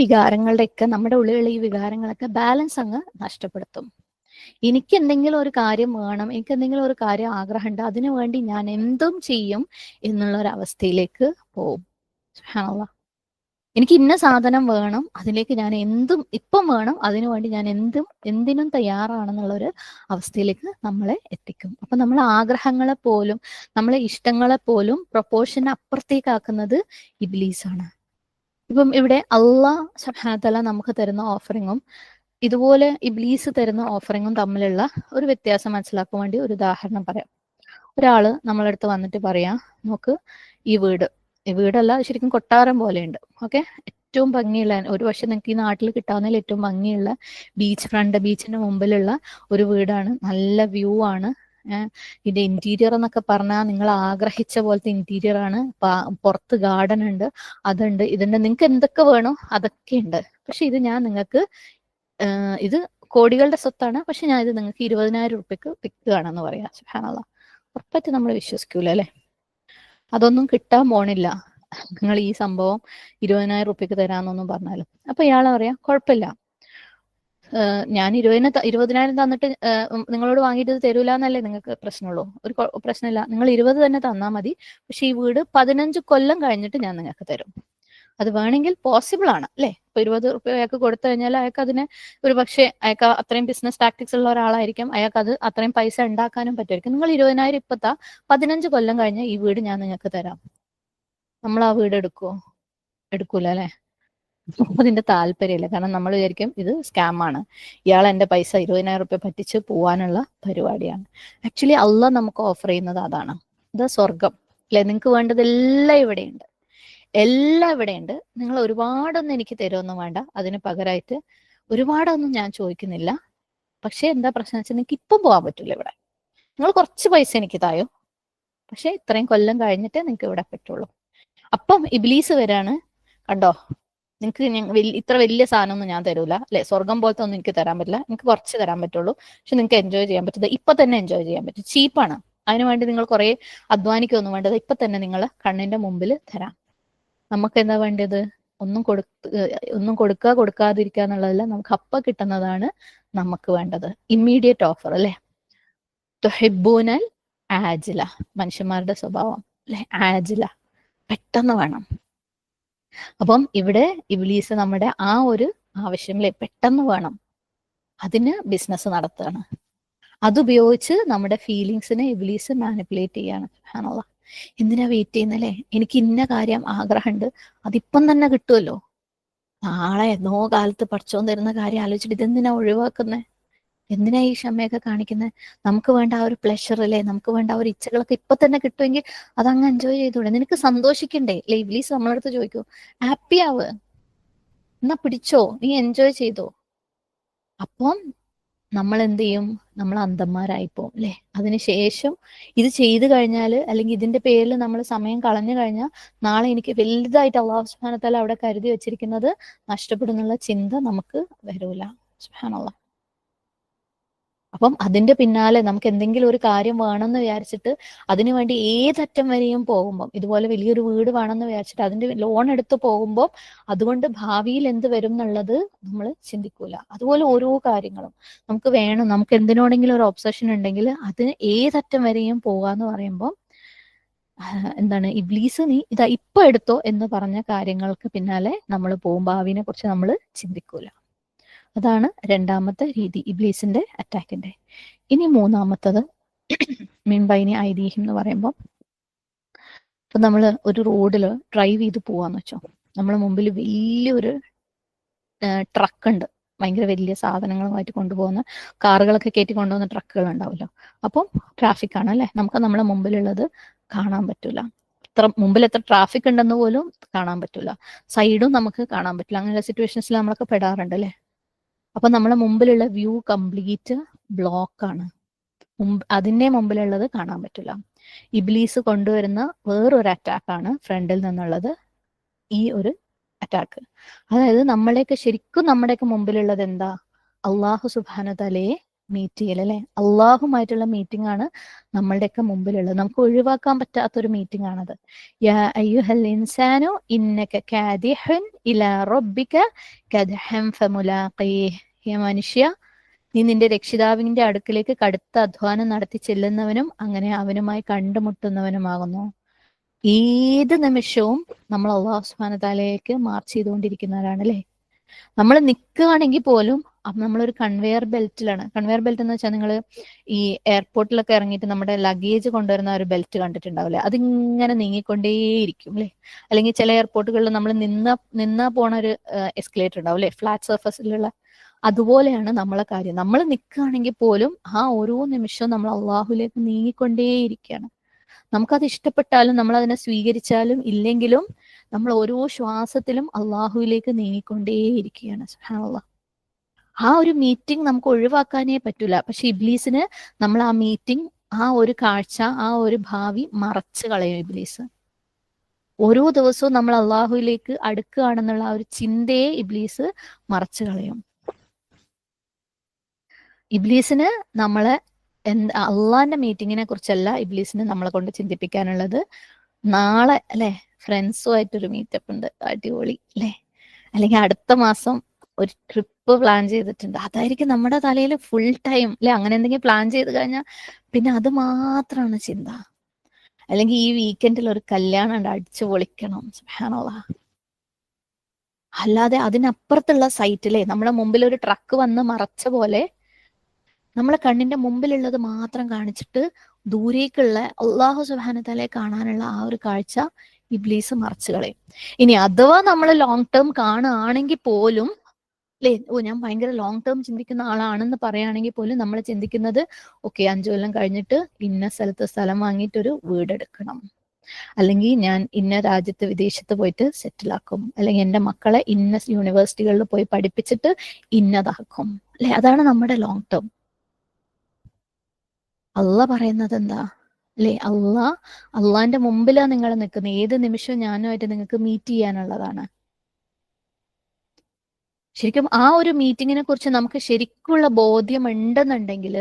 വികാരങ്ങളുടെയൊക്കെ നമ്മുടെ ഉള്ളിലുള്ള ഈ വികാരങ്ങളൊക്കെ ബാലൻസ് അങ്ങ് നഷ്ടപ്പെടുത്തും. എനിക്ക് എന്തെങ്കിലും ഒരു കാര്യം വേണം എനിക്ക് എന്തെങ്കിലും ഒരു കാര്യം ആഗ്രഹമുണ്ട് അതിനു വേണ്ടി ഞാൻ എന്തും ചെയ്യും എന്നുള്ള ഒരു അവസ്ഥയിലേക്ക് പോവും. എനിക്ക് ഇന്ന സാധനം വേണം അതിലേക്ക് ഞാൻ എന്തും ഇപ്പം വേണം അതിനു വേണ്ടി ഞാൻ എന്തും എന്തിനും തയ്യാറാണെന്നുള്ള ഒരു അവസ്ഥയിലേക്ക് നമ്മളെ എത്തിക്കും. അപ്പൊ നമ്മളെ ആഗ്രഹങ്ങളെ പോലും നമ്മളെ ഇഷ്ടങ്ങളെ പോലും പ്രൊപ്പോർഷൻ അപ്പുറത്തേക്കാക്കുന്നത് ഇബ്ലീസാണ്. ഇപ്പം ഇവിടെ അള്ളാഹ് സുബ്ഹാനഹു നമുക്ക് തരുന്ന ഓഫറിങ്ങും ഇതുപോലെ ഇബ്ലീസ് തരുന്ന ഓഫറിങ്ങും തമ്മിലുള്ള ഒരു വ്യത്യാസം മനസ്സിലാക്കാൻ വേണ്ടി ഒരു ഉദാഹരണം പറയാം. ഒരാൾ നമ്മളടുത്ത് വന്നിട്ട് പറയാം നോക്ക് ഈ വീട് ഈ വീടല്ല ശരിക്കും കൊട്ടാരം പോലെയുണ്ട്. ഓക്കെ? ഏറ്റവും ഭംഗിയുള്ള ഒരു പക്ഷെ നിങ്ങൾക്ക് ഈ നാട്ടിൽ കിട്ടാവുന്നതിൽ ഏറ്റവും ഭംഗിയുള്ള ബീച്ച് ഫ്രണ്ട് ബീച്ചിന്റെ മുമ്പിലുള്ള ഒരു വീടാണ്. നല്ല വ്യൂ ആണ്. ഇതിന്റെ ഇന്റീരിയർ എന്നൊക്കെ പറഞ്ഞാൽ നിങ്ങൾ ആഗ്രഹിച്ച പോലത്തെ ഇന്റീരിയർ ആണ്. പുറത്ത് ഗാർഡൻ ഉണ്ട് അതുണ്ട് ഇതിന്റെ നിങ്ങൾക്ക് എന്തൊക്കെ വേണോ അതൊക്കെ ഉണ്ട്. പക്ഷെ ഇത് ഞാൻ നിങ്ങൾക്ക് ഇത് കോടികളുടെ സ്വത്താണ്. പക്ഷെ ഞാൻ ഇത് നിങ്ങൾക്ക് ഇരുപതിനായിരം റുപ്യക്ക് വിൽക്കുകയാണെന്ന് പറയാം. സുഹാനുള്ള ഉറപ്പായിട്ട് നമ്മൾ വിശ്വസിക്കൂല അല്ലെ? അതൊന്നും കിട്ടാൻ പോണില്ല. നിങ്ങൾ ഈ സംഭവം ഇരുപതിനായിരം റുപ്യക്ക് തരാന്നൊന്നും പറഞ്ഞാലും. അപ്പൊ ഇയാളെ പറയാം കുഴപ്പമില്ല. ഞാൻ ഇരുപതിന് ഇരുപതിനായിരം തന്നിട്ട് നിങ്ങളോട് വാങ്ങിയിട്ട് തരൂല എന്നല്ലേ നിങ്ങൾക്ക് പ്രശ്നമുള്ളൂ ഒരു പ്രശ്നമില്ല നിങ്ങൾ ഇരുപത് തന്നെ തന്നാൽ മതി. പക്ഷെ ഈ വീട് പതിനഞ്ച് കൊല്ലം കഴിഞ്ഞിട്ട് ഞാൻ നിങ്ങൾക്ക് തരും. അത് വേണമെങ്കിൽ പോസിബിൾ ആണ് അല്ലെ? ഇപ്പൊ ഇരുപത് റുപ്യ അയാൾക്ക് കൊടുത്തു കഴിഞ്ഞാൽ അയാൾക്ക് അതിനെ ഒരു പക്ഷേ അയാൾക്ക് അത്രയും ബിസിനസ് ടാക്ടിക്സ് ഉള്ള ഒരാളായിരിക്കും. അയാൾക്ക് അത് അത്രയും പൈസ ഉണ്ടാക്കാനും പറ്റുമായിരിക്കും. നിങ്ങൾ ഇരുപതിനായിരം ഇപ്പത്താ പതിനഞ്ച് കൊല്ലം കഴിഞ്ഞാൽ ഈ വീട് ഞാൻ നിങ്ങൾക്ക് തരാം. നമ്മൾ ആ വീട് എടുക്കുവോ? എടുക്കൂല അല്ലെ? അതിന്റെ താല്പര്യമില്ല. കാരണം നമ്മൾ വിചാരിക്കും ഇത് സ്കാം ആണ്. ഇയാൾ എന്റെ പൈസ ഇരുപതിനായിരം റുപ്യ പറ്റിച്ച് പോവാനുള്ള പരിപാടിയാണ്. ആക്ച്വലി അല്ല നമുക്ക് ഓഫർ ചെയ്യുന്നത് അതാണ്. ഇത് സ്വർഗം അല്ലെ? നിങ്ങൾക്ക് വേണ്ടതെല്ലാം ഇവിടെയുണ്ട്. എല്ലാം ഇവിടെയുണ്ട്. നിങ്ങൾ ഒരുപാടൊന്നും എനിക്ക് തരുമൊന്നും വേണ്ട. അതിന് പകരമായിട്ട് ഒരുപാടൊന്നും ഞാൻ ചോദിക്കുന്നില്ല. പക്ഷെ എന്താ പ്രശ്നം വെച്ചാൽ നിങ്ങൾക്ക് ഇപ്പം പോകാൻ പറ്റില്ല ഇവിടെ. നിങ്ങൾ കുറച്ച് പൈസ എനിക്ക് തായോ? പക്ഷെ ഇത്രയും കൊല്ലം കഴിഞ്ഞിട്ടേ നിങ്ങൾക്ക് ഇവിടെ പറ്റുള്ളൂ. അപ്പം ഇബിലീസ് വരാണ്. കണ്ടോ? നിങ്ങൾക്ക് ഇത്ര വലിയ സാധനമൊന്നും ഞാൻ തരൂല. അല്ലെ സ്വർഗം പോലത്തെ ഒന്നും എനിക്ക് തരാൻ പറ്റില്ല. എനിക്ക് കുറച്ച് തരാൻ പറ്റുള്ളൂ. പക്ഷെ നിങ്ങൾക്ക് എൻജോയ് ചെയ്യാൻ പറ്റുന്നത് ഇപ്പൊ തന്നെ എൻജോയ് ചെയ്യാൻ പറ്റും. ചീപ്പാണ് അതിനു വേണ്ടി നിങ്ങൾ കുറെ അധ്വാനിക്കൊന്നും വേണ്ടത് ഇപ്പൊ തന്നെ നിങ്ങൾ കണ്ണിന്റെ മുമ്പിൽ തരാം. നമുക്ക് എന്താ വേണ്ടത് ഒന്നും കൊടു ഒന്നും കൊടുക്കുക കൊടുക്കാതിരിക്കുക എന്നുള്ളതല്ല നമുക്ക് അപ്പ കിട്ടുന്നതാണ് നമുക്ക് വേണ്ടത്. ഇമ്മീഡിയറ്റ് ഓഫർ അല്ലെ? തൊഹിബൂനൽ ആജില. മനുഷ്യന്മാരുടെ സ്വഭാവം അല്ലെ? ആജില. പെട്ടെന്ന് വേണം. അപ്പം ഇവിടെ ഇബ്ലീസ് നമ്മുടെ ആ ഒരു ആവശ്യങ്ങളെ പെട്ടെന്ന് വേണം അതിന് ബിസിനസ് നടത്തുകയാണ് അതുപയോഗിച്ച് നമ്മുടെ ഫീലിങ്സിനെ ഇബ്ലീസ് മാനിപ്പുലേറ്റ് ചെയ്യാണ് സുബ്ഹാനല്ലാഹ് എന്തിനാ വെയിറ്റ് ചെയ്യുന്നല്ലേ? എനിക്ക് ഇന്ന കാര്യം ആഗ്രഹമുണ്ട്. അതിപ്പം തന്നെ കിട്ടുമല്ലോ നാളെ എന്നോ കാലത്ത് പഠിച്ചോന്ന് തരുന്ന കാര്യം ആലോചിച്ചിട്ട് ഇതെന്തിനാ ഒഴിവാക്കുന്നത് എന്തിനാ ഈ ക്ഷമയൊക്കെ കാണിക്കുന്നത് നമുക്ക് വേണ്ട ആ ഒരു പ്ലഷർ അല്ലേ നമുക്ക് വേണ്ട ആ ഒരു ഇച്ഛകളൊക്കെ ഇപ്പൊ തന്നെ കിട്ടുമെങ്കിൽ അതങ്ങ് എൻജോയ് ചെയ്തൂടെ? നിനക്ക് സന്തോഷിക്കണ്ടേ? ഇബ്ലീസ് നമ്മളടുത്ത് ചോദിക്കൂ ഹാപ്പി ആവ്? എന്നാ പിടിച്ചോ? നീ എൻജോയ് ചെയ്തോ? അപ്പം നമ്മൾ എന്ത് ചെയ്യും നമ്മൾ അന്ധന്മാരായിപ്പോവും അല്ലെ അതിനുശേഷം ഇത് ചെയ്തു കഴിഞ്ഞാൽ അല്ലെങ്കിൽ ഇതിന്റെ പേരിൽ നമ്മൾ സമയം കളഞ്ഞു കഴിഞ്ഞാൽ നാളെ എനിക്ക് വലുതായിട്ട് അള്ളാഹു സുബ്ഹാനഹു അവിടെ കരുതി വെച്ചിരിക്കുന്നത് നഷ്ടപ്പെടുന്നുള്ള ചിന്ത നമുക്ക് വരൂല. സുബ്ഹാനല്ലാഹ്. അപ്പം അതിന്റെ പിന്നാലെ നമുക്ക് എന്തെങ്കിലും ഒരു കാര്യം വേണമെന്ന് വിചാരിച്ചിട്ട് അതിനു വേണ്ടി ഏതറ്റം വരെയും പോകുമ്പോൾ ഇതുപോലെ വലിയൊരു വീട് വേണമെന്ന് വിചാരിച്ചിട്ട് അതിന്റെ ലോൺ എടുത്ത് പോകുമ്പോൾ അതുകൊണ്ട് ഭാവിയിൽ എന്ത് വരും എന്നുള്ളത് നമ്മൾ ചിന്തിക്കൂല. അതുപോലെ ഓരോ കാര്യങ്ങളും. നമുക്ക് വേണം നമുക്ക് എന്തിനോടെങ്കിലും ഒരു ഒബ്സഷൻ ഉണ്ടെങ്കിൽ അതിന് ഏതറ്റം വരെയും പോകാന്ന് പറയുമ്പോൾ എന്താണ് ഇബ്ലീസ് നീ ഇതാ ഇപ്പൊ എടുത്തോ എന്ന് പറഞ്ഞ കാര്യങ്ങൾക്ക് പിന്നാലെ നമ്മൾ പോകും. ഭാവിനെ കുറിച്ച് നമ്മൾ ചിന്തിക്കൂല. അതാണ് രണ്ടാമത്തെ രീതി ഇബ്ലീസിന്റെ അറ്റാക്കിന്റെ. ഇനി മൂന്നാമത്തത് മിൻബൈനി ഐതിഹ്യം എന്ന് പറയുമ്പോൾ ഇപ്പൊ നമ്മൾ ഒരു റോഡിൽ ഡ്രൈവ് ചെയ്ത് പോവാന്ന് വെച്ചോ. നമ്മളെ മുമ്പിൽ വലിയൊരു ട്രക്ക് ഉണ്ട് ഭയങ്കര വലിയ സാധനങ്ങളുമായിട്ട് കൊണ്ടുപോകുന്ന കാറുകളൊക്കെ കയറ്റി കൊണ്ടുപോകുന്ന ട്രക്കുകൾ ഉണ്ടാവുമല്ലോ അപ്പം ട്രാഫിക് ആണ് അല്ലെ? നമുക്ക് നമ്മളെ മുമ്പിലുള്ളത് കാണാൻ പറ്റൂല. എത്ര മുമ്പിൽ എത്ര ട്രാഫിക് ഉണ്ടെന്ന് പോലും കാണാൻ പറ്റൂല. സൈഡും നമുക്ക് കാണാൻ പറ്റില്ല. അങ്ങനെയുള്ള സിറ്റുവേഷൻസിൽ നമ്മളൊക്കെ പെടാറുണ്ട് അല്ലെ? അപ്പൊ നമ്മളെ മുമ്പിലുള്ള വ്യൂ കംപ്ലീറ്റ് ബ്ലോക്ക് ആണ്. അതിന്റെ മുമ്പിലുള്ളത് കാണാൻ പറ്റില്ല. ഇബ്ലീസ് കൊണ്ടുവരുന്ന വേറൊരു അറ്റാക്കാണ് ഫ്രണ്ടിൽ നിന്നുള്ളത് ഈ ഒരു അറ്റാക്ക് അതായത് നമ്മളെയൊക്കെ ശരിക്കും നമ്മുടെയൊക്കെ മുമ്പിലുള്ളത് എന്താ? അള്ളാഹു സുബാന തലയെ മീറ്റ് ചെയ്യൽ അല്ലെ? അള്ളാഹുമായിട്ടുള്ള മീറ്റിംഗ് ആണ് നമ്മളുടെയൊക്കെ മുമ്പിലുള്ളത്. നമുക്ക് ഒഴിവാക്കാൻ പറ്റാത്ത ഒരു മീറ്റിംഗ് ആണത് ഇൻസാനു മനുഷ്യ നീ നിന്റെ രക്ഷിതാവിന്റെ അടുക്കിലേക്ക് കടുത്ത അധ്വാനം നടത്തി ചെല്ലുന്നവനും അങ്ങനെ അവനുമായി കണ്ടുമുട്ടുന്നവനുമാകുന്നു. ഏത് നിമിഷവും നമ്മൾ അള്ളാഹു സുബ്ഹാനഹു വതആലയിലേക്ക് മാർച്ച് ചെയ്തുകൊണ്ടിരിക്കുന്നവരാണ് അല്ലേ? നമ്മൾ നിൽക്കുകയാണെങ്കിൽ പോലും അപ്പൊ നമ്മളൊരു കൺവെയർ ബെൽറ്റിലാണ് കൺവെയർ ബെൽറ്റ് എന്ന് വെച്ചാൽ നിങ്ങൾ ഈ എയർപോർട്ടിലൊക്കെ ഇറങ്ങിയിട്ട് നമ്മുടെ ലഗേജ് കൊണ്ടുവരുന്ന ഒരു ബെൽറ്റ് കണ്ടിട്ടുണ്ടാവില്ലേ? അതിങ്ങനെ നീങ്ങിക്കൊണ്ടേയിരിക്കും അല്ലേ അല്ലെങ്കിൽ ചില എയർപോർട്ടുകളിൽ നമ്മൾ നിന്ന നിന്നാ പോണ ഒരു എസ്കലേറ്റർ ഉണ്ടാവും അല്ലേ ഫ്ലാറ്റ് സർഫസിലുള്ള അതുപോലെയാണ് നമ്മളെ കാര്യം. നമ്മൾ നിൽക്കുകയാണെങ്കിൽ പോലും ആ ഓരോ നിമിഷവും നമ്മൾ അള്ളാഹുലേക്ക് നീങ്ങിക്കൊണ്ടേയിരിക്കുകയാണ്. നമുക്കത് ഇഷ്ടപ്പെട്ടാലും നമ്മൾ അതിനെ സ്വീകരിച്ചാലും ഇല്ലെങ്കിലും നമ്മൾ ഓരോ ശ്വാസത്തിലും അള്ളാഹുവിലേക്ക് നീങ്ങിക്കൊണ്ടേയിരിക്കുകയാണ്. സുബ്ഹാനല്ലാഹ് ആ ഒരു മീറ്റിംഗ് നമുക്ക് ഒഴിവാക്കാനേ പറ്റൂല. പക്ഷെ ഇബ്ലീസിന് നമ്മൾ ആ മീറ്റിംഗ് ആ ഒരു കാഴ്ച ആ ഒരു ഭാവി മറച്ചു കളയും ഇബ്ലീസ്. ഓരോ ദിവസവും നമ്മൾ അള്ളാഹുവിലേക്ക് അടുക്കുകയാണെന്നുള്ള ആ ഒരു ചിന്തയെ ഇബ്ലീസ് മറച്ചു കളയും. ഇബ്ലീസിന് നമ്മളെ എന്ത് അള്ളാന്റെ മീറ്റിങ്ങിനെ കുറിച്ചല്ല ഇബ്ലീസിന് നമ്മളെ കൊണ്ട് ചിന്തിപ്പിക്കാനുള്ളത്. നാളെ അല്ലെ? ഫ്രണ്ട്സുമായിട്ടൊരു മീറ്റപ്പ് ഉണ്ട്. അടിപൊളി അല്ലെ? അല്ലെങ്കിൽ അടുത്ത മാസം ഒരു ട്രിപ്പ് പ്ലാൻ ചെയ്തിട്ടുണ്ട്. അതായിരിക്കും നമ്മുടെ തലയിൽ ഫുൾ ടൈം അല്ലെ അങ്ങനെ എന്തെങ്കിലും പ്ലാൻ ചെയ്ത് കഴിഞ്ഞാൽ പിന്നെ അത് മാത്രമാണ് ചിന്ത. അല്ലെങ്കിൽ ഈ വീക്കെൻഡിൽ ഒരു കല്യാണം ഉണ്ട് അടിച്ചു പൊളിക്കണം. സുബ്ഹാനല്ലാഹ് അല്ലാതെ അതിനപ്പുറത്തുള്ള സൈറ്റിലെ നമ്മുടെ മുമ്പിൽ ഒരു ട്രക്ക് വന്ന് മറച്ച പോലെ നമ്മളെ കണ്ണിന്റെ മുമ്പിലുള്ളത് മാത്രം കാണിച്ചിട്ട് ദൂരേക്കുള്ള അള്ളാഹു സുബാനത്തലെ കാണാനുള്ള ആ ഒരു കാഴ്ച ഇബ്ലീസ് മറച്ചു കളയും. ഇനി അഥവാ നമ്മൾ ലോങ് ടേം കാണുകയാണെങ്കിൽ പോലും അല്ലേ ഓ ഞാൻ ഭയങ്കര ലോങ് ടേം ചിന്തിക്കുന്ന ആളാണെന്ന് പറയുകയാണെങ്കിൽ പോലും നമ്മൾ ചിന്തിക്കുന്നത് ഓക്കെ അഞ്ചു കൊല്ലം കഴിഞ്ഞിട്ട് ഇന്ന സ്ഥലത്ത് സ്ഥലം വാങ്ങിയിട്ടൊരു വീടെടുക്കണം. അല്ലെങ്കിൽ ഞാൻ ഇന്ന രാജ്യത്ത് വിദേശത്ത് പോയിട്ട് സെറ്റിൽ ആക്കും. അല്ലെങ്കിൽ എന്റെ മക്കളെ ഇന്ന യൂണിവേഴ്സിറ്റികളിൽ പോയി പഠിപ്പിച്ചിട്ട് ഇന്നതാക്കും. അല്ലെ? അതാണ് നമ്മുടെ ലോങ് ടേം അല്ല പറയുന്നത് എന്താ? അല്ലെ? അള്ളാ അള്ളാന്റെ മുമ്പിലാ നിങ്ങൾ നിൽക്കുന്നത്. ഏത് നിമിഷവും ഞാനുമായിട്ട് നിങ്ങൾക്ക് മീറ്റ് ചെയ്യാനുള്ളതാണ്. ശരിക്കും ആ ഒരു മീറ്റിങ്ങിനെ കുറിച്ച് നമുക്ക് ശരിക്കുള്ള ബോധ്യം ഉണ്ടെന്നുണ്ടെങ്കിൽ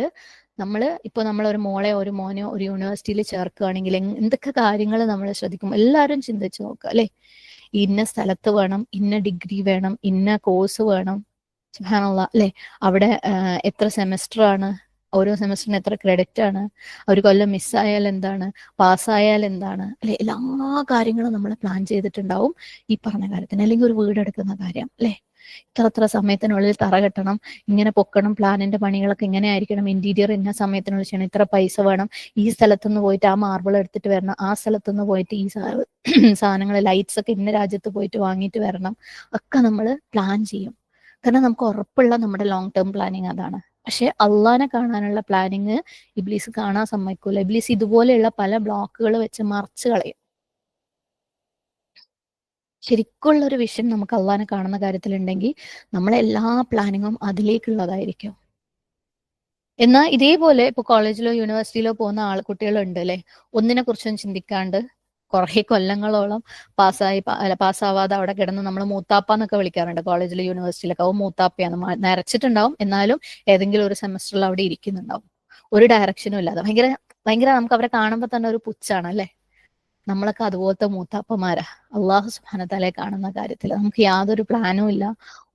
നമ്മൾ ഇപ്പോൾ നമ്മൾ ഒരു മോളെ ഒരു മോനെ ഒരു യൂണിവേഴ്സിറ്റിയിൽ ചേർക്കുകയാണെങ്കിൽ എന്തൊക്കെ കാര്യങ്ങൾ നമ്മൾ ശ്രദ്ധിക്കും? എല്ലാവരും ചിന്തിച്ചു നോക്കുക അല്ലെ? ഇന്ന സ്ഥലത്ത് വേണം ഇന്ന ഡിഗ്രി വേണം ഇന്ന കോഴ്സ് വേണം സുഹാനുള്ള അല്ലെ? അവിടെ എത്ര സെമസ്റ്റർ ആണ്? ഓരോ സെമസ്റ്ററിന് എത്ര ക്രെഡിറ്റ് ആണ്? ഒരു കൊല്ലം മിസ്സായാൽ എന്താണ്? പാസ്സായാൽ എന്താണ്? അല്ലെ? എല്ലാ കാര്യങ്ങളും നമ്മൾ പ്ലാൻ ചെയ്തിട്ടുണ്ടാവും ഈ പറഞ്ഞ കാര്യത്തിന്. അല്ലെങ്കിൽ ഒരു വീടെടുക്കുന്ന കാര്യം അല്ലെ? ഇത്ര അത്ര സമയത്തിനുള്ളിൽ തറ കെട്ടണം ഇങ്ങനെ പൊക്കണം പ്ലാനിന്റെ പണികളൊക്കെ ഇങ്ങനെ ആയിരിക്കണം ഇന്റീരിയർ ഇന്ന സമയത്തിനുള്ളിൽ ചെയ്യണം ഇത്ര പൈസ വേണം ഈ സ്ഥലത്തുനിന്ന് പോയിട്ട് ആ മാർബിൾ എടുത്തിട്ട് വരണം ആ സ്ഥലത്തുനിന്ന് പോയിട്ട് ഈ സാധനങ്ങൾ ലൈറ്റ്സ് ഒക്കെ ഇന്ന രാജ്യത്ത് പോയിട്ട് വാങ്ങിയിട്ട് വരണം ഒക്കെ നമ്മൾ പ്ലാൻ ചെയ്യും. കാരണം നമുക്ക് ഉറപ്പുള്ള നമ്മുടെ ലോങ് ടേം പ്ലാനിങ് അതാണ്. പക്ഷെ അള്ളാനെ കാണാനുള്ള പ്ലാനിങ് ഇബ്ലീസ് കാണാൻ സമ്മതിക്കൂല. ഇബ്ലീസ് ഇതുപോലെയുള്ള പല ബ്ലോക്കുകൾ വെച്ച് മറച്ചു കളയും. ശരിക്കുള്ള ഒരു വിഷൻ നമുക്ക് അള്ളാനെ കാണുന്ന കാര്യത്തിലുണ്ടെങ്കിൽ നമ്മളെ എല്ലാ പ്ലാനിങ്ങും അതിലേക്കുള്ളതായിരിക്കും. എന്നാൽ ഇതേപോലെ ഇപ്പൊ കോളേജിലോ യൂണിവേഴ്സിറ്റിയിലോ പോകുന്ന ആൾ കുട്ടികളുണ്ട് അല്ലെ ഒന്നിനെ കുറിച്ചും ചിന്തിക്കാണ്ട് കുറെ കൊല്ലങ്ങളോളം പാസ്സായി പാസ്സാവാതെ അവിടെ കിടന്ന് നമ്മൾ മൂത്താപ്പ എന്നൊക്കെ വിളിക്കാറുണ്ട് കോളേജിലും യൂണിവേഴ്സിറ്റിയിലൊക്കെ. ഓ മൂത്താപ്പയാണ് നിരച്ചിട്ടുണ്ടാവും. എന്നാലും ഏതെങ്കിലും ഒരു സെമസ്റ്ററിൽ അവിടെ ഇരിക്കുന്നുണ്ടാവും. ഒരു ഡയറക്ഷനും ഇല്ലാതെ. ഭയങ്കര ഭയങ്കര നമുക്ക് അവരെ കാണുമ്പോൾ തന്നെ ഒരു പുച്ഛാണ് അല്ലെ? നമ്മളൊക്കെ അതുപോലത്തെ മൂത്താപ്പമാരാ അള്ളാഹു സുബാനത്തലെ കാണുന്ന കാര്യത്തിൽ നമുക്ക് യാതൊരു പ്ലാനും ഇല്ല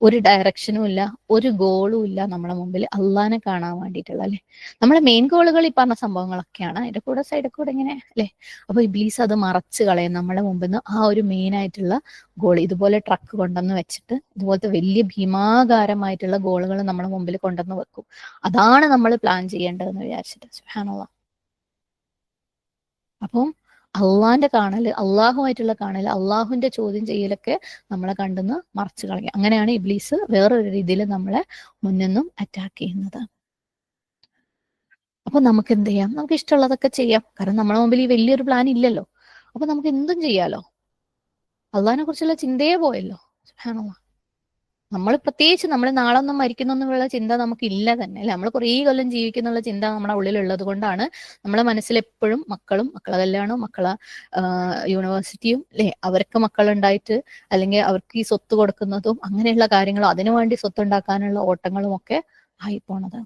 ഒരു ഡയറക്ഷനും ഇല്ല ഒരു ഗോളും ഇല്ല നമ്മളെ മുമ്പിൽ അള്ളഹാനെ കാണാൻ വേണ്ടിയിട്ടുള്ള അല്ലെ? നമ്മളെ മെയിൻ ഗോളുകൾ ഈ പറഞ്ഞ സംഭവങ്ങളൊക്കെയാണ്. അതിന്റെ കൂടെ സൈഡിൽ കൂടെ ഇങ്ങനെ അല്ലെ? അപ്പൊ ഇബ്ലീസ് അത് മറച്ചു കളയും നമ്മുടെ മുമ്പിൽ നിന്ന് ആ ഒരു മെയിൻ ആയിട്ടുള്ള ഗോൾ ഇതുപോലെ ട്രക്ക് കൊണ്ടുവന്ന് വെച്ചിട്ട് ഇതുപോലത്തെ വലിയ ഭീമാകാരമായിട്ടുള്ള ഗോളുകൾ നമ്മളെ മുമ്പിൽ കൊണ്ടുവന്ന് വെക്കും. അതാണ് നമ്മൾ പ്ലാൻ ചെയ്യേണ്ടതെന്ന് വിചാരിച്ചിട്ട്. സുഹാനുള്ള അപ്പം അള്ളാന്റെ കാണൽ അള്ളാഹുമായിട്ടുള്ള കാണൽ അള്ളാഹുവിന്റെ ചോദ്യം ചെയ്യലൊക്കെ നമ്മളെ കണ്ടെന്ന് മറച്ചു കളയും. അങ്ങനെയാണ് ഇബ്ലീസ് വേറൊരു രീതിയിൽ നമ്മളെ മുന്നിന്നും അറ്റാക്ക് ചെയ്യുന്നത്. അപ്പൊ നമുക്ക് എന്ത് ചെയ്യാം? നമുക്ക് ഇഷ്ടമുള്ളതൊക്കെ ചെയ്യാം. കാരണം നമ്മളെ മുമ്പിൽ ഈ വലിയൊരു പ്ലാൻ ഇല്ലല്ലോ. അപ്പൊ നമുക്ക് എന്തും ചെയ്യാലോ? അള്ളാഹിനെ കുറിച്ചുള്ള ചിന്തയെ പോയല്ലോ. നമ്മൾ പ്രത്യേകിച്ച് നമ്മൾ നാളെ ഒന്നും എന്നുള്ള ചിന്ത നമുക്ക് ഇല്ല തന്നെ അല്ലെ? നമ്മൾ കുറേ കൊല്ലം ജീവിക്കുന്നുള്ള ചിന്ത നമ്മുടെ ഉള്ളിലുള്ളത് കൊണ്ടാണ് നമ്മളെ മനസ്സിൽ എപ്പോഴും മക്കളും മക്കളെ കല്യാണവും മക്കളെ യൂണിവേഴ്സിറ്റിയും അല്ലെ? അവർക്ക് മക്കളുണ്ടായിട്ട് അല്ലെങ്കിൽ അവർക്ക് ഈ സ്വത്ത് കൊടുക്കുന്നതും അങ്ങനെയുള്ള കാര്യങ്ങളും അതിനുവേണ്ടി സ്വത്ത് ഉണ്ടാക്കാനുള്ള ഓട്ടങ്ങളും ഒക്കെ ആയി പോണത്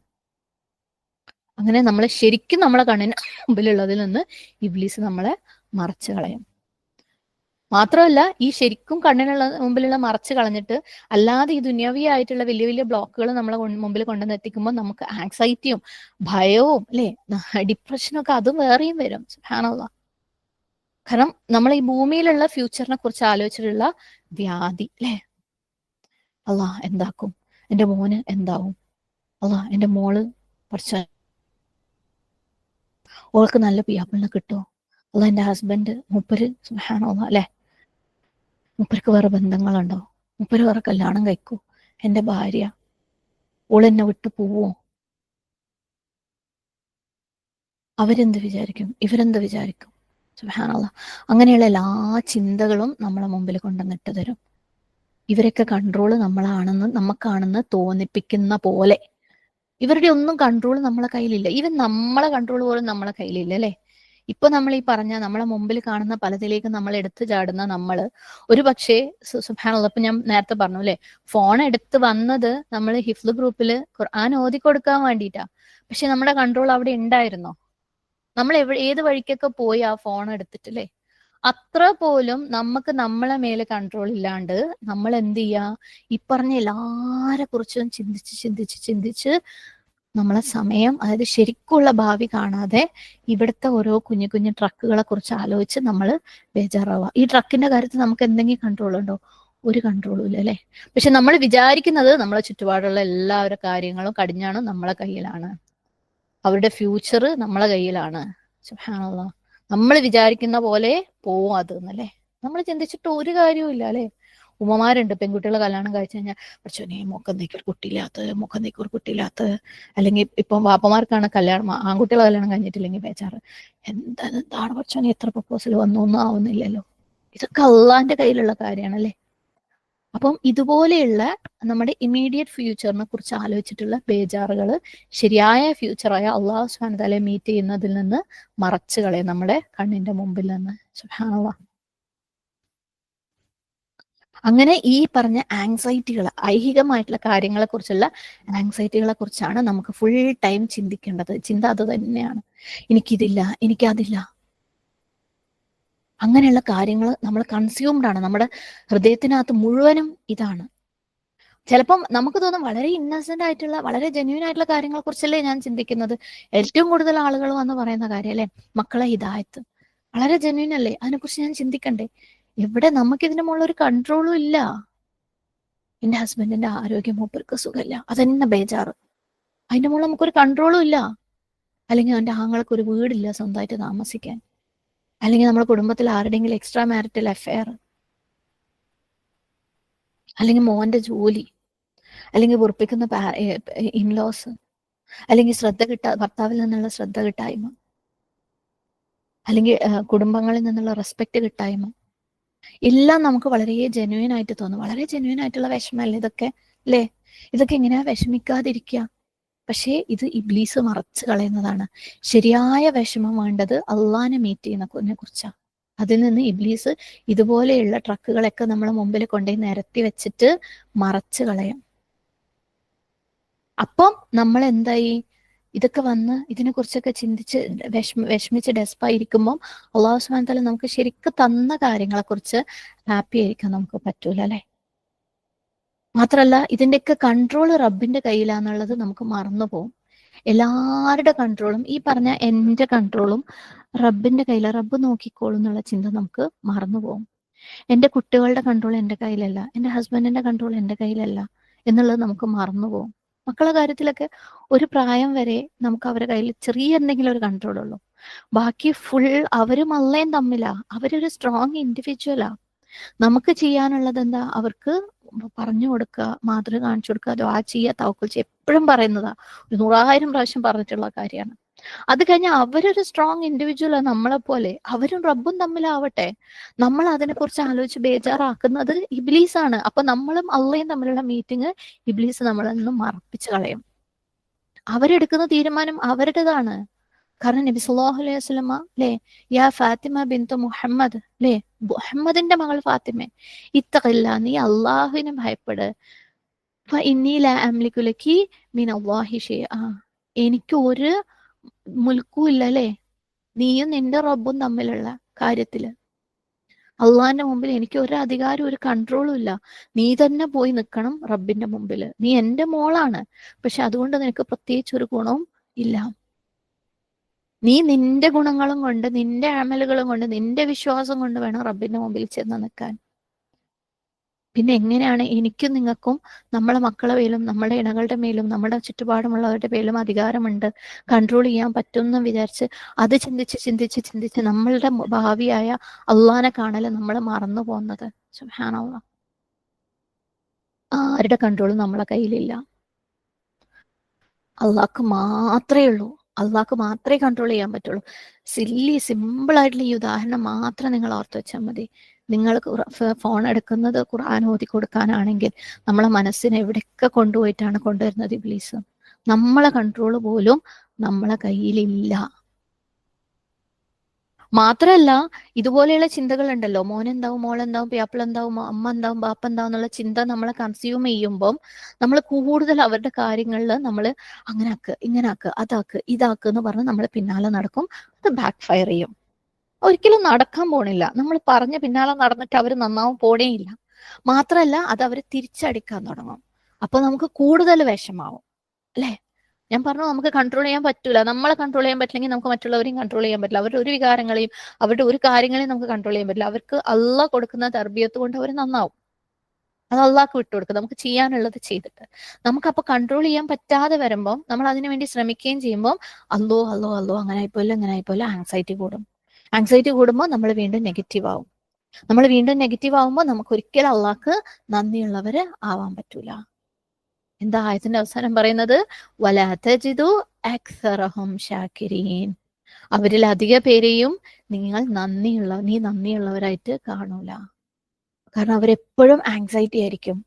അങ്ങനെ നമ്മളെ ശരിക്കും നമ്മളെ കണ്ണിന് മുമ്പിലുള്ളതിൽ നിന്ന് ഇബ്ലീസ് നമ്മളെ മറച്ചു കളയും. മാത്രമല്ല ഈ ശരിക്കും കണ്ണിനുള്ള മുമ്പിലുള്ള മറച്ചു കളഞ്ഞിട്ട് അല്ലാതെ ഈ ദുന്യവിയായിട്ടുള്ള വലിയ വലിയ ബ്ലോക്കുകൾ നമ്മളെ മുമ്പിൽ കൊണ്ടുവന്ന് എത്തിക്കുമ്പോൾ നമുക്ക് ആങ്സൈറ്റിയും ഭയവും അല്ലെ? ഡിപ്രഷനും ഒക്കെ അതും വേറെയും വരും. സുബ്ഹാനല്ലാ. കാരണം നമ്മൾ ഈ ഭൂമിയിലുള്ള ഫ്യൂച്ചറിനെ കുറിച്ച് ആലോചിച്ചിട്ടുള്ള വ്യാധി അല്ലെ? അല്ല എന്താക്കും? എന്റെ മോന് എന്താവും? അല്ല എന്റെ മോൾ പഠിച്ച ഓൾക്ക് നല്ല പിയാപ്പിളിനെ കിട്ടുമോ അല്ല എന്റെ ഹസ്ബൻഡ് മൂപ്പര് സുഹാനുള്ള അല്ലെ? മുപ്പർക്ക് വേറെ ബന്ധങ്ങളുണ്ടോ? മുപ്പര് വേറെ കല്യാണം കഴിക്കൂ? എന്റെ ഭാര്യ ഓളെന്നെ വിട്ടു പോവോ? അവരെന്ത് വിചാരിക്കും? ഇവരെന്ത് വിചാരിക്കും? സുഹാനുള്ള അങ്ങനെയുള്ള എല്ലാ ചിന്തകളും നമ്മളെ മുമ്പിൽ കൊണ്ടുവന്നിട്ട് തരും. ഇവരൊക്കെ കൺട്രോൾ നമ്മളാണെന്ന് നമുക്കാണെന്ന് തോന്നിപ്പിക്കുന്ന പോലെ. ഇവരുടെ ഒന്നും കൺട്രോൾ നമ്മളെ കയ്യിലില്ല. ഈവൻ നമ്മളെ കൺട്രോൾ പോലും നമ്മളെ കയ്യിലില്ല അല്ലെ? ഇപ്പൊ നമ്മൾ ഈ പറഞ്ഞ നമ്മളെ മുമ്പിൽ കാണുന്ന പലതിലേക്ക് നമ്മൾ എടുത്തു ചാടുന്ന നമ്മൾ ഒരു പക്ഷേ സുഹാനുള്ള ഞാൻ നേരത്തെ പറഞ്ഞു അല്ലെ? ഫോൺ എടുത്ത് വന്നത് നമ്മൾ ഹിഫ്ല് ഗ്രൂപ്പിൽ ഖുർആൻ ഓതി കൊടുക്കാൻ വേണ്ടിയിട്ടാ. പക്ഷെ നമ്മുടെ കൺട്രോൾ അവിടെ ഉണ്ടായിരുന്നോ? നമ്മൾ ഏത് വഴിക്കൊക്കെ പോയി ആ ഫോൺ എടുത്തിട്ട് അല്ലെ? അത്ര പോലും നമുക്ക് നമ്മളെ മേലെ കൺട്രോൾ ഇല്ലാണ്ട് നമ്മൾ എന്ത് ചെയ്യാ? ഈ പറഞ്ഞ എല്ലാരെ കുറിച്ചും ചിന്തിച്ച് ചിന്തിച്ച് ചിന്തിച്ച് നമ്മളെ സമയം അതായത് ശരിക്കുള്ള ഭാവി കാണാതെ ഇവിടുത്തെ ഓരോ കുഞ്ഞു കുഞ്ഞു ട്രക്കുകളെ കുറിച്ച് ആലോചിച്ച് നമ്മൾ ബേജാറാവുക. ഈ ട്രക്കിന്റെ കാര്യത്തിൽ നമുക്ക് എന്തെങ്കിലും കൺട്രോൾ ഉണ്ടോ? ഒരു കൺട്രോളും ഇല്ല അല്ലെ? പക്ഷെ നമ്മൾ വിചാരിക്കുന്നത് നമ്മളെ ചുറ്റുപാടുള്ള എല്ലാവരുടെ കാര്യങ്ങളും കടിഞ്ഞാണും നമ്മളെ കയ്യിലാണ്. അവരുടെ ഫ്യൂച്ചർ നമ്മളെ കയ്യിലാണ്. നമ്മൾ വിചാരിക്കുന്ന പോലെ പോവും അത് എന്നല്ലേ നമ്മൾ ചിന്തിച്ചിട്ട് ഒരു കാര്യവും ഇല്ല അല്ലെ? ഉമ്മമാരുണ്ട്. പെൺകുട്ടികളെ കല്യാണം കഴിച്ചു കഴിഞ്ഞാൽ പക്ഷേ മുഖം ഒരു കുട്ടിയില്ലാത്തത് മുഖം ഒരു കുട്ടിയില്ലാത്തത് അല്ലെങ്കിൽ ഇപ്പം വാപ്പമാർക്കാണ് കല്യാണം ആൺകുട്ടികളെ കല്യാണം കഴിഞ്ഞിട്ടില്ലെങ്കിൽ ബേജാറ്. എന്താ എന്താണ് പക്ഷേ എത്ര പ്രപ്പോസൽ വന്നു ഒന്നും ആവുന്നില്ലല്ലോ. ഇതൊക്കെ അള്ളാന്റെ കയ്യിലുള്ള കാര്യമാണല്ലേ അപ്പം ഇതുപോലെയുള്ള നമ്മുടെ ഇമീഡിയറ്റ് ഫ്യൂച്ചറിനെ കുറിച്ച് ആലോചിച്ചിട്ടുള്ള ബേജാറുകൾ ശരിയായ ഫ്യൂച്ചറായ അള്ളാഹു സുഹാനതലെ മീറ്റ് ചെയ്യുന്നതിൽ നിന്ന് മറച്ചു കളയും നമ്മുടെ കണ്ണിന്റെ മുമ്പിൽ നിന്ന്. സുഹാനുള്ള അങ്ങനെ ഈ പറഞ്ഞ ആങ്സൈറ്റികൾ ഐഹികമായിട്ടുള്ള കാര്യങ്ങളെ കുറിച്ചുള്ള ആങ്സൈറ്റികളെ കുറിച്ചാണ് നമുക്ക് ഫുൾ ടൈം ചിന്തിക്കേണ്ടത്. ചിന്ത അത് തന്നെയാണ്. എനിക്കിതില്ല എനിക്കതില്ല. അങ്ങനെയുള്ള കാര്യങ്ങൾ നമ്മൾ കൺസ്യൂംഡ് ആണ്. നമ്മുടെ ഹൃദയത്തിനകത്ത് മുഴുവനും ഇതാണ്. ചിലപ്പം നമുക്ക് തോന്നും വളരെ ഇന്നസെന്റ് ആയിട്ടുള്ള വളരെ ജെന്യൂൻ ആയിട്ടുള്ള കാര്യങ്ങളെ കുറിച്ചല്ലേ ഞാൻ ചിന്തിക്കുന്നത്. ഏറ്റവും കൂടുതൽ ആളുകൾ വന്ന് പറയുന്ന കാര്യം അല്ലെ മക്കളെ ഹിദായത്ത് വളരെ ജെന്യൂൻ അല്ലേ? അതിനെക്കുറിച്ച് ഞാൻ ചിന്തിക്കണ്ടേ? എവിടെ നമുക്ക് മുകളിൽ ഒരു കൺട്രോളും ഇല്ല. എന്റെ ഹസ്ബൻഡിന്റെ ആരോഗ്യം മൂപ്പർക്ക് സുഖമില്ല. അതെന്നെ ബേജാറ്. അതിന്റെ മുകളിൽ നമുക്കൊരു കൺട്രോളും ഇല്ല. അല്ലെങ്കിൽ അവന്റെ ആങ്ങൾക്ക് ഒരു വീടില്ല സ്വന്തമായിട്ട് താമസിക്കാൻ. അല്ലെങ്കിൽ നമ്മുടെ കുടുംബത്തിൽ ആരുടെയെങ്കിലും എക്സ്ട്രാ മാരിറ്റൽ അഫയർ അല്ലെങ്കിൽ മോന്റെ ജോലി. അല്ലെങ്കിൽ വെറുപ്പിക്കുന്ന ഇൻലോസ് അല്ലെങ്കിൽ ശ്രദ്ധ കിട്ടാ ഭർത്താവിൽ നിന്നുള്ള ശ്രദ്ധ കിട്ടായ്മ. അല്ലെങ്കിൽ കുടുംബങ്ങളിൽ നിന്നുള്ള റെസ്പെക്ട് കിട്ടായ്മ. എല്ലാം നമുക്ക് വളരെ ജെന്യൂൻ ആയിട്ട് തോന്നും. വളരെ ജെന്യൂൻ ആയിട്ടുള്ള വിഷമല്ലേ ഇതൊക്കെ അല്ലേ ഇതൊക്കെ എങ്ങനെയാ വിഷമിക്കാതിരിക്കുക പക്ഷേ ഇത് ഇബ്ലീസ് മറച്ചു കളയുന്നതാണ്. ശരിയായ വിഷമം വേണ്ടത് അള്ളാനെ മീറ്റ് ചെയ്യുന്നതിനെ കുറിച്ചാണ് അതിൽ നിന്ന് ഇബ്ലീസ് ഇതുപോലെയുള്ള ട്രക്കുകളൊക്കെ നമ്മളെ മുമ്പിൽ കൊണ്ടുപോയി നിരത്തി വെച്ചിട്ട് മറച്ചു കളയാം. അപ്പം നമ്മൾ എന്തായി? ഇതൊക്കെ വന്ന് ഇതിനെ കുറിച്ചൊക്കെ ചിന്തിച്ച് വിഷമ വിഷമിച്ച് ഡെസ്പായിരിക്കുമ്പോൾ അള്ളാഹു സുബാൻ തല നമുക്ക് ശരിക്കും തന്ന കാര്യങ്ങളെ കുറിച്ച് ഹാപ്പി ആയിരിക്കാൻ നമുക്ക് പറ്റൂല അല്ലെ? മാത്രല്ല ഇതിന്റെയൊക്കെ കൺട്രോൾ റബ്ബിന്റെ കയ്യിലാന്നുള്ളത് നമുക്ക് മറന്നു പോകും എല്ലാവരുടെ കൺട്രോളും ഈ പറഞ്ഞ എന്റെ കൺട്രോളും റബ്ബിന്റെ കയ്യിൽ റബ്ബ് നോക്കിക്കോളും എന്നുള്ള ചിന്ത നമുക്ക് മറന്നു പോകും എന്റെ കുട്ടികളുടെ കൺട്രോൾ എന്റെ കയ്യിലല്ല. എന്റെ ഹസ്ബൻഡിന്റെ കൺട്രോൾ എന്റെ കയ്യിലല്ല എന്നുള്ളത് നമുക്ക് മറന്നു പോകും മക്കളെ കാര്യത്തിലൊക്കെ ഒരു പ്രായം വരെ നമുക്ക് അവരുടെ കയ്യിൽ ചെറിയ എന്തെങ്കിലും ഒരു കൺട്രോൾ ഉള്ളൂ. ബാക്കി ഫുൾ അവരും അള്ളയും തമ്മിലാ. അവരൊരു സ്ട്രോങ് ഇൻഡിവിജ്വലാ നമുക്ക് ചെയ്യാനുള്ളത് എന്താ? അവർക്ക് പറഞ്ഞു കൊടുക്കുക മാതൃക കാണിച്ചു കൊടുക്കുക. ദ്വാ ചെയ്യുക തവക്കുൽ ചെയ്യുക. എപ്പോഴും പറയുന്നതാ. ഒരു നൂറായിരം പ്രാവശ്യം പറഞ്ഞിട്ടുള്ള കാര്യമാണ്. അത് കഴിഞ്ഞാൽ അവരൊരു സ്ട്രോങ് ഇൻഡിവിജ്വൽ നമ്മളെ പോലെ അവരും റബ്ബും തമ്മിലാവട്ടെ. നമ്മൾ അതിനെ കുറിച്ച് ആലോചിച്ച് ബേജാറാക്കുന്നത് ഇബ്ലീസ് ആണ് അപ്പൊ നമ്മളും അള്ളയും തമ്മിലുള്ള മീറ്റിംഗ് ഇബ്ലീസ് നമ്മളെ നിന്നും മറപ്പിച്ച് കളയും. അവരെടുക്കുന്ന തീരുമാനം അവരുടേതാണ്. കാരണം നബി സുല്ലാഹു അലൈഹി വസ്ലമ ലേ യാ ഫാത്തിമ ബിന്തു മുഹമ്മദ് ലേ മുഹമ്മദിന്റെ മകൾ ഫാത്തിമ ഇത്തഖില്ല നീ അള്ളാഹുവിനെ ഭയപ്പെട്. ലാ മീൻ അള്ളാഹി ഷെയ്അ എനിക്ക് ഒരു മുൽക്കും ഇല്ല അല്ലേ നീയും നിന്റെ റബ്ബും തമ്മിലുള്ള കാര്യത്തിൽ. അള്ളാന്റെ മുമ്പിൽ എനിക്ക് ഒരു അധികാരം ഒരു കൺട്രോളും ഇല്ല. നീ തന്നെ പോയി നിൽക്കണം റബ്ബിന്റെ മുമ്പിൽ നീ എന്റെ മോളാണ്. പക്ഷെ അതുകൊണ്ട് നിനക്ക് പ്രത്യേകിച്ച് ഒരു ഗുണവും ഇല്ല. നീ നിന്റെ ഗുണങ്ങളും കൊണ്ട് നിന്റെ അമലുകളും കൊണ്ട് നിന്റെ വിശ്വാസം കൊണ്ട് വേണം റബ്ബിന്റെ മുമ്പിൽ ചെന്ന് നിൽക്കാൻ പിന്നെ എങ്ങനെയാണ് എനിക്കും നിങ്ങൾക്കും നമ്മളെ മക്കളെ മേലും നമ്മുടെ ഇണകളുടെ മേലും നമ്മുടെ ചുറ്റുപാടുമുള്ളവരുടെ മേലും അധികാരമുണ്ട്. കൺട്രോൾ ചെയ്യാൻ പറ്റും എന്ന് വിചാരിച്ച് അത് ചിന്തിച്ച് ചിന്തിച്ച് ചിന്തിച്ച് നമ്മളുടെ ഭാവിയായ അള്ളാനെ കാണൽ നമ്മൾ മറന്നു പോകുന്നത്. ആരുടെ കൺട്രോളും നമ്മളെ കയ്യിലില്ല. അള്ളാഹ്ക്ക് മാത്രമേ ഉള്ളൂ. അള്ളാഹ്ക്ക് മാത്രമേ കൺട്രോൾ ചെയ്യാൻ പറ്റുള്ളൂ. സില്ലി സിമ്പിൾ ആയിട്ടുള്ള ഈ ഉദാഹരണം മാത്രം നിങ്ങൾ ഓർത്ത് വെച്ചാൽ മതി. നിങ്ങൾ ഫോൺ എടുക്കുന്നത് ഖുർആൻ ഓതി കൊടുക്കാനാണെങ്കിൽ നമ്മളെ മനസ്സിനെ എവിടെയൊക്കെ കൊണ്ടുപോയിട്ടാണ് കൊണ്ടുവരുന്നത് ഇബ്ലീസ് നമ്മളെ കൺട്രോൾ പോലും നമ്മളെ കയ്യിലില്ല. മാത്രല്ല ഇതുപോലെയുള്ള ചിന്തകൾ ഉണ്ടല്ലോ മോൻ എന്താവും മോൾ എന്താവും പ്യാപ്പിൾ എന്താവും അമ്മ എന്താവും ബാപ്പ എന്താവും എന്നുള്ള ചിന്ത നമ്മളെ കൺസ്യൂം ചെയ്യുമ്പം നമ്മൾ കൂടുതൽ അവരുടെ കാര്യങ്ങളിൽ നമ്മൾ അങ്ങനെ ആക്ക് ഇങ്ങനെ ആക്ക് അതാക്ക് ഇതാക്ക് എന്ന് പറഞ്ഞ് നമ്മൾ പിന്നാലെ നടക്കും. അത് ബാക്ക് ഫയർ ചെയ്യും. ഒരിക്കലും നടക്കാൻ പോണില്ല. നമ്മൾ പറഞ്ഞ പിന്നാലെ നടന്നിട്ട് അവർ നന്നാവും പോണേയില്ല. മാത്രമല്ല അത് അവർ തിരിച്ചടിക്കാൻ തുടങ്ങും. അപ്പൊ നമുക്ക് കൂടുതൽ വിഷമാവും. അല്ലേ? ഞാൻ പറഞ്ഞു നമുക്ക് കൺട്രോൾ ചെയ്യാൻ പറ്റൂല. നമ്മളെ കൺട്രോൾ ചെയ്യാൻ പറ്റില്ലെങ്കിൽ നമുക്ക് മറ്റുള്ളവരെയും കൺട്രോൾ ചെയ്യാൻ പറ്റില്ല. അവരുടെ ഒരു വികാരങ്ങളെയും അവരുടെ ഒരു കാര്യങ്ങളെയും നമുക്ക് കൺട്രോൾ ചെയ്യാൻ പറ്റില്ല. അവർക്ക് അള്ള കൊടുക്കുന്ന തർബിയത്ത് കൊണ്ട് അവർ നന്നാവും. അത് അള്ളാഹ്ക്ക് വിട്ടുകൊടുക്കുക നമുക്ക് ചെയ്യാനുള്ളത് ചെയ്തിട്ട്. നമുക്ക് അപ്പൊ കൺട്രോൾ ചെയ്യാൻ പറ്റാതെ വരുമ്പോൾ നമ്മൾ അതിനു വേണ്ടി ശ്രമിക്കുകയും ചെയ്യുമ്പോൾ അല്ലോ അല്ലോ അല്ലോ അങ്ങനെ ആയിപ്പോലെ അങ്ങനെ ആയിപ്പോലെ ആങ്സൈറ്റി കൂടും. ആങ്സൈറ്റി കൂടുമ്പോൾ നമ്മൾ വീണ്ടും നെഗറ്റീവ് ആവും. നമ്മൾ വീണ്ടും നെഗറ്റീവ് ആവുമ്പോൾ നമുക്ക് ഒരിക്കലും അള്ളാഹ്ക്ക് നന്ദിയുള്ളവര് ആവാൻ പറ്റൂല. എന്താ ആയത്തിന്റെ അവസാനം പറയുന്നത്? വലാത്തജിതു അക്സറഹും ഷാക്കിരീൻ. അവരിൽ അധിക പേരെയും നിങ്ങൾ നന്ദിയുള്ള നീ നന്ദിയുള്ളവരായിട്ട് കാണൂല. കാരണം അവരെപ്പോഴും ആങ്സൈറ്റി ആയിരിക്കും.